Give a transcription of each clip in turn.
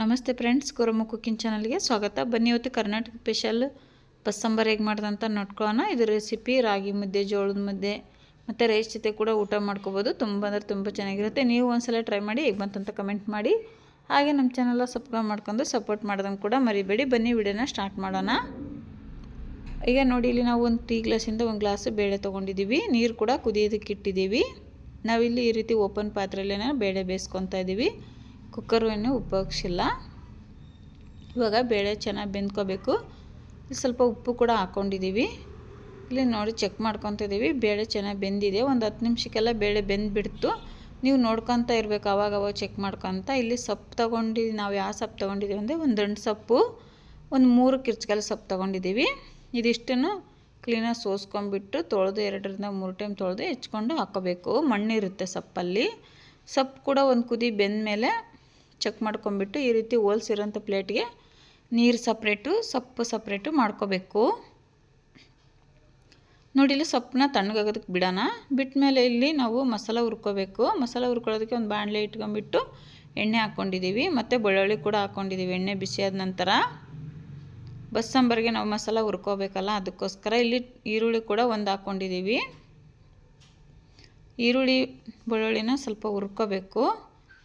ನಮಸ್ತೆ friends, ಕುರುಮು cooking ಚಾನಲ್ಗೆ ಸ್ವಾಗತ. ಬನ್ನಿ ಇವತ್ತು ಕರ್ನಾಟಕ ಸ್ಪೆಷಲ್ ಬಸ್ಸಾಂಬಾರು ಹೇಗೆ ಮಾಡ್ದಂತ ನೋಡ್ಕೊಳ್ಳೋಣ. ಇದು ರೆಸಿಪಿ ರಾಗಿ ಮುದ್ದೆ, ಜೋಳದ ಮುದ್ದೆ, ಮತ್ತು ರೈಸ್ ಜೊತೆ ಕೂಡ ಊಟ ಮಾಡ್ಕೋಬೋದು. ತುಂಬ ಅಂದರೆ ತುಂಬ ಚೆನ್ನಾಗಿರುತ್ತೆ. ನೀವು ಒಂದ್ಸಲ ಟ್ರೈ ಮಾಡಿ, ಹೇಗೆ ಬಂತಂತ ಕಮೆಂಟ್ ಮಾಡಿ. ಹಾಗೆ ನಮ್ಮ ಚಾನಲ್ಲ ಸಬ್ಸ್ಕ್ರೈಬ್ ಮಾಡ್ಕೊಂಡು ಸಪೋರ್ಟ್ ಮಾಡೋದನ್ನು ಕೂಡ ಮರಿಬೇಡಿ. ಬನ್ನಿ ವಿಡಿಯೋನ ಸ್ಟಾರ್ಟ್ ಮಾಡೋಣ. ಈಗ ನೋಡಿ, ಇಲ್ಲಿ ನಾವು ಒಂದು ಟೀ ಗ್ಲಾಸಿಂದ ಒಂದು ಗ್ಲಾಸ್ ಬೇಳೆ ತೊಗೊಂಡಿದ್ದೀವಿ. ನೀರು ಕೂಡ ಕುದಿಯೋದಕ್ಕೆ ಇಟ್ಟಿದ್ದೀವಿ. ನಾವಿಲ್ಲಿ ಈ ರೀತಿ ಓಪನ್ ಪಾತ್ರೆಯಲ್ಲೇ ಬೇಳೆ ಬೇಯಿಸ್ಕೊತಾ ಇದ್ದೀವಿ. ಕುಕ್ಕರು ಏನು ಉಪಯೋಗಿಸಿಲ್ಲ. ಇವಾಗ ಬೇಳೆ ಚೆನ್ನಾಗಿ ಬೆಂದ್ಕೋಬೇಕು. ಸ್ವಲ್ಪ ಉಪ್ಪು ಕೂಡ ಹಾಕ್ಕೊಂಡಿದ್ದೀವಿ ಇಲ್ಲಿ ನೋಡಿ ಚೆಕ್ ಮಾಡ್ಕೊತಿದ್ದೀವಿ, ಬೇಳೆ ಚೆನ್ನಾಗಿ ಬೆಂದಿದೆ. ಒಂದು ಹತ್ತು ನಿಮಿಷಕ್ಕೆಲ್ಲ ಬೇಳೆ ಬೆಂದ್ಬಿಡ್ತು. ನೀವು ನೋಡ್ಕೊತ ಇರಬೇಕು ಅವಾಗ ಅವಾಗ ಚೆಕ್ ಮಾಡ್ಕೊತ. ಇಲ್ಲಿ ಸೊಪ್ಪು ತೊಗೊಂಡು, ನಾವು ಯಾವ ಸೊಪ್ಪು ತೊಗೊಂಡಿದ್ದೀವಿ ಅಂದರೆ ಒಂದು ದಂಡು ಸೊಪ್ಪು, ಒಂದು ಮೂರು ಕಿರ್ಚ್ಕಲ್ ಸೊಪ್ಪು ತೊಗೊಂಡಿದ್ದೀವಿ. ಇದಿಷ್ಟನ್ನು ಕ್ಲೀನಾಗಿ ಸೋಸ್ಕೊಂಡ್ಬಿಟ್ಟು ತೊಳೆದು ಎರಡರಿಂದ ಮೂರು ಟೈಮ್ ತೊಳೆದು ಹೆಚ್ಕೊಂಡು ಹಾಕ್ಕೋಬೇಕು ಮಣ್ಣಿರುತ್ತೆ ಸೊಪ್ಪಲ್ಲಿ. ಸೊಪ್ಪು ಕೂಡ ಒಂದು ಕುದಿ ಬೆಂದ ಮೇಲೆ ಚೆಕ್ ಮಾಡ್ಕೊಂಬಿಟ್ಟು ಈ ರೀತಿ ಹೋಲ್ಸಿರೋಂಥ ಪ್ಲೇಟ್ಗೆ ನೀರು ಸಪ್ರೇಟು, ಸೊಪ್ಪು ಸಪ್ರೇಟು ಮಾಡ್ಕೋಬೇಕು. ನೋಡಿ, ಇಲ್ಲಿ ಸೊಪ್ಪನ್ನ ತಣ್ಣಗಾಗೋದಕ್ಕೆ ಬಿಡೋಣ. ಬಿಟ್ಟ ಮೇಲೆ ಇಲ್ಲಿ ನಾವು ಮಸಾಲ ಹುರ್ಕೋಬೇಕು. ಮಸಾಲ ಹುರ್ಕೊಳ್ಳೋದಕ್ಕೆ ಒಂದು ಬಾಣಲೆ ಇಟ್ಕೊಂಡ್ಬಿಟ್ಟು ಎಣ್ಣೆ ಹಾಕ್ಕೊಂಡಿದ್ದೀವಿ. ಮತ್ತು ಬೆಳ್ಳುಳ್ಳಿ ಕೂಡ ಹಾಕ್ಕೊಂಡಿದ್ದೀವಿ, ಎಣ್ಣೆ ಬಿಸಿಯಾದ ನಂತರ. ಬಸ್ಸಾಂಬಾರಿಗೆ ನಾವು ಮಸಾಲ ಹುರ್ಕೋಬೇಕಲ್ಲ, ಅದಕ್ಕೋಸ್ಕರ ಇಲ್ಲಿ ಈರುಳ್ಳಿ ಕೂಡ ಒಂದು ಹಾಕ್ಕೊಂಡಿದ್ದೀವಿ. ಈರುಳ್ಳಿ, ಬೆಳ್ಳುಳ್ಳಿನ ಸ್ವಲ್ಪ ಹುರ್ಕೋಬೇಕು.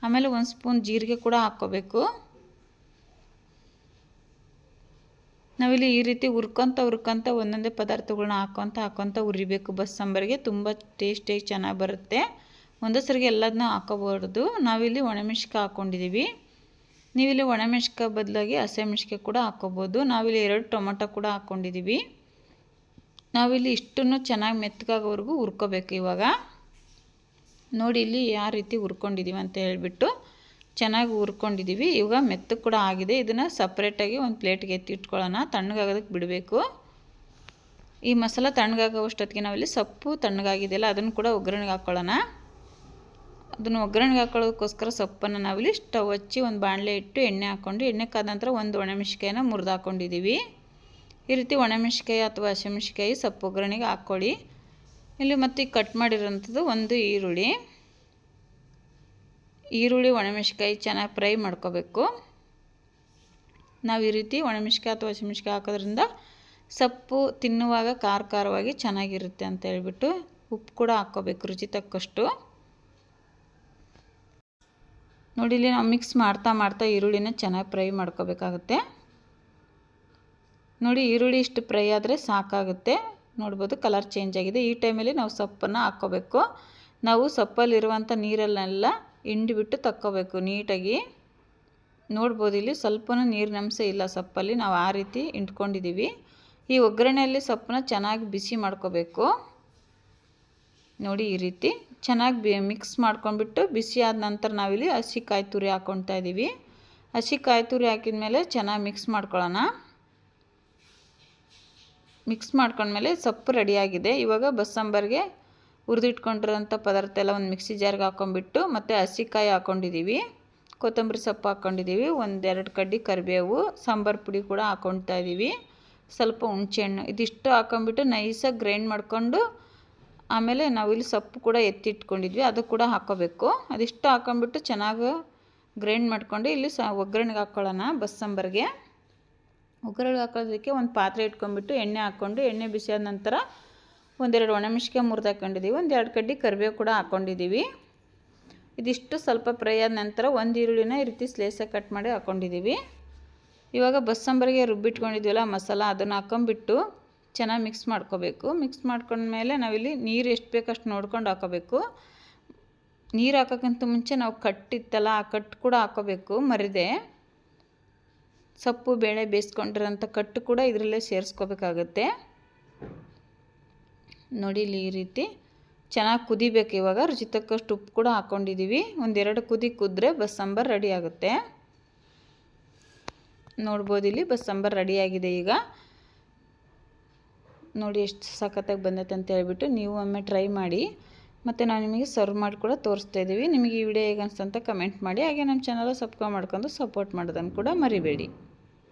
ಆಮೇಲೆ ಒಂದು ಸ್ಪೂನ್ ಜೀರಿಗೆ ಕೂಡ ಹಾಕ್ಕೋಬೇಕು. ನಾವಿಲ್ಲಿ ಈ ರೀತಿ ಹುರ್ಕೊತ ಹುರ್ಕೊತ ಒಂದೊಂದೇ ಪದಾರ್ಥಗಳನ್ನ ಹಾಕ್ಕೊತ ಹಾಕ್ಕೊತ ಹುರಿಬೇಕು. ಬಸ್ಸಾಂಬಾರಿಗೆ ತುಂಬ ಟೇಸ್ಟಿಯಾಗಿ ಚೆನ್ನಾಗಿ ಬರುತ್ತೆ. ಒಂದೇ ಸರಿಗೆ ಎಲ್ಲದನ್ನ ಹಾಕೋಬಾರ್ದು ನಾವಿಲ್ಲಿ ಒಣಮೆಣ್ಸಿಕಾಯಿ ಹಾಕ್ಕೊಂಡಿದ್ದೀವಿ ನೀವಿಲ್ಲಿ ಒಣಮೆಣ್ಸಿಕಾಯಿ ಬದಲಾಗಿ ಹಸಿಮೆಣ್ಸಿಕಾಯಿ ಕೂಡ ಹಾಕ್ಕೋಬೋದು. ನಾವಿಲ್ಲಿ ಎರಡು ಟೊಮೊಟೊ ಕೂಡ ಹಾಕ್ಕೊಂಡಿದ್ದೀವಿ ನಾವಿಲ್ಲಿ ಇಷ್ಟನ್ನು ಚೆನ್ನಾಗಿ ಮೆತ್ತಗಾಗೋವರೆಗೂ ಹುರ್ಕೋಬೇಕು ಇವಾಗ. ನೋಡಿ ಇಲ್ಲಿ ಯಾವ ರೀತಿ ಹುರ್ಕೊಂಡಿದ್ದೀವಿ ಅಂತ ಹೇಳಿಬಿಟ್ಟು ಚೆನ್ನಾಗಿ ಹುರ್ಕೊಂಡಿದ್ದೀವಿ ಇವಾಗ ಮೆತ್ತಗೆ ಕೂಡ ಆಗಿದೆ. ಇದನ್ನು ಸಪ್ರೇಟಾಗಿ ಒಂದು ಪ್ಲೇಟ್ಗೆ ಎತ್ತಿ ಇಟ್ಕೊಳ್ಳೋಣ. ತಣ್ಣಗಾಗೋದಕ್ಕೆ ಬಿಡಬೇಕು. ಈ ಮಸಾಲ ತಣ್ಣಗಾಗೋಷ್ಟೊತ್ತಿಗೆ ನಾವಿಲ್ಲಿ ಸೊಪ್ಪು ತಣ್ಣಗಾಗಿದೆಯಲ್ಲ ಅದನ್ನು ಕೂಡ ಒಗ್ಗರಣೆಗೆ ಹಾಕ್ಕೊಳ್ಳೋಣ ಅದನ್ನು ಒಗ್ಗರಣೆಗೆ ಹಾಕೊಳ್ಳೋದಕ್ಕೋಸ್ಕರ ಸೊಪ್ಪನ್ನು ನಾವಿಲ್ಲಿ ಸ್ಟವ್ ಹಚ್ಚಿ ಒಂದು ಬಾಣಲೆ ಇಟ್ಟು ಎಣ್ಣೆ ಹಾಕ್ಕೊಂಡು ಎಣ್ಣೆ ಕಾದ ನಂತರ ಒಂದು ಒಣಮೆಣ್ಸಿಕಾಯಿನ ಮುರಿದು ಹಾಕ್ಕೊಂಡಿದ್ದೀವಿ ಈ ರೀತಿ ಒಣಮೆಣ್ಸಿಕಾಯಿ ಅಥವಾ ಹಸಿಮೆಣ್ಸಿಕಾಯಿ ಸೊಪ್ಪು ಒಗ್ಗರಣೆಗೆ ಹಾಕ್ಕೊಳ್ಳಿ ಇಲ್ಲಿ ಮತ್ತೆ ಕಟ್ ಮಾಡಿರೋಂಥದ್ದು ಒಂದು ಈರುಳ್ಳಿ. ಈರುಳ್ಳಿ ಒಣಮೆಣ್ಸಿಕಾಯಿ ಚೆನ್ನಾಗಿ ಫ್ರೈ ಮಾಡ್ಕೋಬೇಕು. ನಾವು ಈ ರೀತಿ ಒಣಮೆಣ್ಸಿಕಾಯಿ ಅಥವಾ ಹಸಿಮೆಣ್ಸಿಕಾಯಿ ಹಾಕೋದ್ರಿಂದ ಸೊಪ್ಪು ತಿನ್ನುವಾಗ ಖಾರ ಖಾರವಾಗಿ ಚೆನ್ನಾಗಿರುತ್ತೆ ಅಂತ ಹೇಳ್ಬಿಟ್ಟು ಉಪ್ಪು ಕೂಡ ಹಾಕ್ಕೋಬೇಕು ರುಚಿ ತಕ್ಕಷ್ಟು. ನೋಡಿ, ಇಲ್ಲಿ ನಾವು ಮಿಕ್ಸ್ ಮಾಡ್ತಾ ಮಾಡ್ತಾ ಈರುಳ್ಳಿನ ಚೆನ್ನಾಗಿ ಫ್ರೈ ಮಾಡ್ಕೋಬೇಕಾಗುತ್ತೆ. ನೋಡಿ, ಈರುಳ್ಳಿ ಇಷ್ಟು ಫ್ರೈ ಆದರೆ ಸಾಕಾಗುತ್ತೆ. ನೋಡ್ಬೋದು ಕಲರ್ ಚೇಂಜ್ ಆಗಿದೆ. ಈ ಟೈಮಲ್ಲಿ ನಾವು ಸೊಪ್ಪನ್ನು ಹಾಕ್ಕೋಬೇಕು. ನಾವು ಸೊಪ್ಪಲ್ಲಿರುವಂಥ ನೀರಲ್ಲೆಲ್ಲ ಹಿಂಡಿಬಿಟ್ಟು ತಕ್ಕೋಬೇಕು ನೀಟಾಗಿ. ನೋಡ್ಬೋದು ಇಲ್ಲಿ ಸ್ವಲ್ಪನೂ ನೀರಿನಂಶ ಇಲ್ಲ ಸೊಪ್ಪಲ್ಲಿ. ನಾವು ಆ ರೀತಿ ಇಂಟ್ಕೊಂಡಿದ್ದೀವಿ ಈ ಒಗ್ಗರಣೆಯಲ್ಲಿ ಸೊಪ್ಪನ್ನ ಚೆನ್ನಾಗಿ ಬಿಸಿ ಮಾಡ್ಕೋಬೇಕು. ನೋಡಿ ಈ ರೀತಿ ಚೆನ್ನಾಗಿ ಮಿಕ್ಸ್ ಮಾಡ್ಕೊಂಡ್ಬಿಟ್ಟು ಬಿಸಿ ಆದ ನಂತರ ನಾವಿಲ್ಲಿ ಹಸಿ ಕಾಯಿ ತುರಿ ಹಾಕ್ಕೊಳ್ತಾ ಇದ್ದೀವಿ. ಹಸಿ ಕಾಯಿ ತುರಿ ಹಾಕಿದ ಮೇಲೆ ಚೆನ್ನಾಗಿ ಮಿಕ್ಸ್ ಮಾಡ್ಕೊಳ್ಳೋಣ. ಮಿಕ್ಸ್ ಮಾಡ್ಕೊಂಡ್ಮೇಲೆ ಸೊಪ್ಪು ರೆಡಿಯಾಗಿದೆ. ಇವಾಗ ಬಸ್ಸಾಂಬಾರಿಗೆ ಹುರಿದಿಟ್ಕೊಂಡಿರೋಂಥ ಪದಾರ್ಥ ಎಲ್ಲ ಒಂದು ಮಿಕ್ಸಿ ಜಾರ್ಗೆ ಹಾಕೊಂಡ್ಬಿಟ್ಟು ಮತ್ತು ಹಸಿಕಾಯಿ ಹಾಕ್ಕೊಂಡಿದ್ದೀವಿ ಕೊತ್ತಂಬರಿ ಸೊಪ್ಪು ಹಾಕ್ಕೊಂಡಿದ್ದೀವಿ ಒಂದೆರಡು ಕಡ್ಡಿ ಕರಿಬೇವು, ಸಾಂಬಾರು ಪುಡಿ ಕೂಡ ಹಾಕ್ಕೊಳ್ತಾ ಇದ್ದೀವಿ ಸ್ವಲ್ಪ ಹುಣಸೆಹಣ್ಣು ಇದಿಷ್ಟು ಹಾಕೊಂಡ್ಬಿಟ್ಟು ನೈಸಾಗಿ ಗ್ರೈಂಡ್ ಮಾಡಿಕೊಂಡು ಆಮೇಲೆ ನಾವಿಲ್ಲಿ ಸೊಪ್ಪು ಕೂಡ ಎತ್ತಿಟ್ಕೊಂಡಿದ್ವಿ. ಅದು ಕೂಡ ಹಾಕೋಬೇಕು. ಅದಿಷ್ಟು ಹಾಕೊಂಡ್ಬಿಟ್ಟು ಚೆನ್ನಾಗಿ ಗ್ರೈಂಡ್ ಮಾಡ್ಕೊಂಡು ಇಲ್ಲಿ ಸ ಒಗ್ಗರಣೆಗೆ ಹಾಕ್ಕೊಳ್ಳೋಣ ಬಸ್ಸಾಂಬಾರಿಗೆ. ಒಗ್ಗರಣೆಗೆ ಹಾಕೋದಕ್ಕೆ ಒಂದು ಪಾತ್ರೆ ಇಟ್ಕೊಂಡ್ಬಿಟ್ಟು ಎಣ್ಣೆ ಹಾಕ್ಕೊಂಡು, ಎಣ್ಣೆ ಬಿಸಿಯಾದ ನಂತರ ಒಂದೆರಡು ಒಣಮೆಣ್ಸಿಕಾಯಿ ಮುರಿದು ಹಾಕೊಂಡಿದ್ದೀವಿ ಒಂದೆರಡು ಕಡ್ಡಿ ಕರಿಬೇವು ಕೂಡ ಹಾಕ್ಕೊಂಡಿದ್ದೀವಿ ಇದಿಷ್ಟು ಸ್ವಲ್ಪ ಫ್ರೈ ಆದ ನಂತರ ಒಂದು ಈರುಳ್ಳಿನ ಈ ರೀತಿ ಸ್ಲೇಸಾಗಿ ಕಟ್ ಮಾಡಿ ಹಾಕ್ಕೊಂಡಿದ್ದೀವಿ ಇವಾಗ ಬಸ್ಸಂಬರಿಗೆ ರುಬ್ಬಿಟ್ಕೊಂಡಿದ್ದೀವಲ್ಲ ಮಸಾಲ, ಅದನ್ನು ಹಾಕೊಂಬಿಟ್ಟು ಚೆನ್ನಾಗಿ ಮಿಕ್ಸ್ ಮಾಡ್ಕೋಬೇಕು. ಮಿಕ್ಸ್ ಮಾಡ್ಕೊಂಡ್ಮೇಲೆ ನಾವಿಲ್ಲಿ ನೀರು ಎಷ್ಟು ಬೇಕಷ್ಟು ನೋಡ್ಕೊಂಡು ಹಾಕೋಬೇಕು. ನೀರು ಹಾಕೋಕ್ಕಿಂತ ಮುಂಚೆ ನಾವು ಕಟ್ಟಿತ್ತಲ್ಲ ಆ ಕಟ್ಟು ಕೂಡ ಹಾಕೋಬೇಕು. ಮರಿದೆ ಸೊಪ್ಪು, ಬೇಳೆ ಬೇಯಿಸ್ಕೊಂಡಿರೋಂಥ ಕಟ್ಟು ಕೂಡ ಇದರಲ್ಲೇ ಸೇರಿಸ್ಕೋಬೇಕಾಗತ್ತೆ. ನೋಡಿ ಇಲ್ಲಿ ಈ ರೀತಿ. ಚೆನ್ನಾಗಿ ಕುದಿಬೇಕು ಇವಾಗ. ರುಚಿ ತಕ್ಕಷ್ಟು ಉಪ್ಪು ಕೂಡ ಹಾಕ್ಕೊಂಡಿದ್ದೀವಿ ಒಂದೆರಡು ಕುದಿ ಕುದ್ರೆ ಬಸ್ಸಾಂಬಾರು ರೆಡಿ ಆಗುತ್ತೆ. ನೋಡ್ಬೋದು ಇಲ್ಲಿ ಬಸ್ಸಾಂಬಾರು ರೆಡಿಯಾಗಿದೆ ಈಗ. ನೋಡಿ ಎಷ್ಟು ಸಖತ್ತಾಗಿ ಬಂದೈತೆ ಅಂತ ಹೇಳ್ಬಿಟ್ಟು ನೀವು ಒಮ್ಮೆ ಟ್ರೈ ಮಾಡಿ. ಮತ್ತು ನಾವು ನಿಮಗೆ ಸರ್ವ್ ಮಾಡಿ ಕೂಡ ತೋರಿಸ್ತಾ ಇದ್ದೀವಿ. ನಿಮಗೆ ಈ ವಿಡಿಯೋ ಹೇಗೆ ಅನಿಸ್ತಂತ ಕಮೆಂಟ್ ಮಾಡಿ. ಹಾಗೆ ನಮ್ಮ ಚಾನಲ್ ಸಬ್ಸ್ಕ್ರೈಬ್ ಮಾಡ್ಕೊಂಡು ಸಪೋರ್ಟ್ ಮಾಡೋದನ್ನು ಕೂಡ ಮರಿಬೇಡಿ.